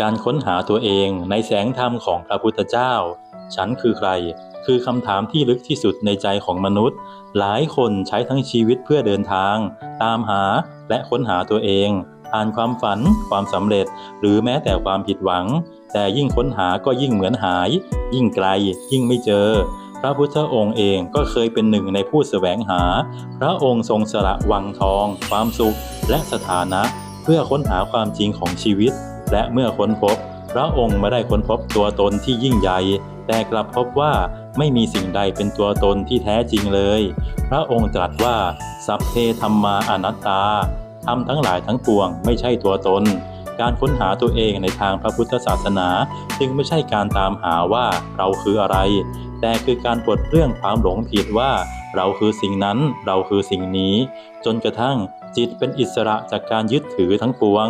การค้นหาตัวเองในแสงธรรมของพระพุทธเจ้า ฉันคือใคร คือคำถามที่ลึกที่สุดในใจของมนุษย์ หลายคนใช้ทั้งชีวิตเพื่อเดินทาง ตามหาและค้นหาตัวเองผ่านความฝัน ความสำเร็จ หรือแม้แต่ความผิดหวัง แต่ยิ่งค้นหาก็ยิ่งเหมือนหาย ยิ่งไกล ยิ่งไม่เจอ พระพุทธองค์เองก็เคยเป็นหนึ่งในผู้แสวงหา พระองค์ทรงสละวังทอง ความสุข และสถานะ เพื่อค้นหาความจริงของชีวิต และเมื่อค้นพบ พระองค์ไม่ได้ค้นพบตัวตนที่ยิ่งใหญ่ แต่กลับพบว่าไม่มีสิ่งใดเป็นตัวตนที่แท้จริงเลย พระองค์ตรัสว่า สัพเพธรรมาอนัตตาทำทั้งหลายทั้งปวงไม่ใช่ตัวตน การค้นหาตัวเองในทางพระพุทธศาสนา จึงไม่ใช่การตามหาว่าเราคืออะไร แต่คือการปลดเรื่องความหลงผิดว่า เราคือสิ่งนั้นเราคือสิ่งนี้ จนกระทั่งจิตเป็นอิสระจากการยึดถือทั้งปวง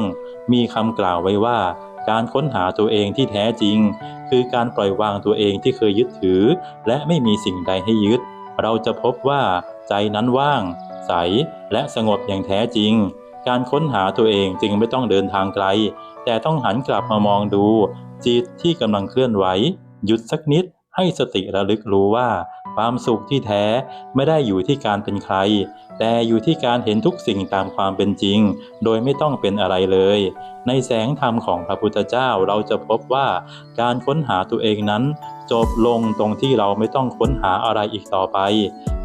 มีคำกล่าวไว้ว่า การค้นหาตัวเองที่แท้จริง คือการปล่อยวางตัวเองที่เคยยึดถือ และไม่มีสิ่งใดให้ยึด เราจะพบว่าใจนั้นว่าง ใสและสงบอย่างแท้จริง การค้นหาตัวเองจึงไม่ต้องเดินทางไกล แต่ต้องหันกลับมามองดู จิตที่กำลังเคลื่อนไหว หยุดสักนิดให้สติระลึกรู้ว่า ความสุขที่แท้ไม่ได้อยู่ที่การเป็นใคร แต่อยู่ที่การเห็นทุกสิ่งตามความเป็นจริง โดยไม่ต้องเป็นอะไรเลย ในแสงธรรมของพระพุทธเจ้าเราจะพบว่าการค้นหาตัวเองนั้น จบลงตรงที่เราไม่ต้องค้นหาอะไรอีกต่อไป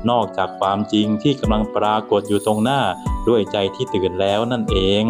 นอกจากความจริงที่กำลังปรากฏอยู่ตรงหน้า ด้วยใจที่ตื่นแล้วนั่นเอง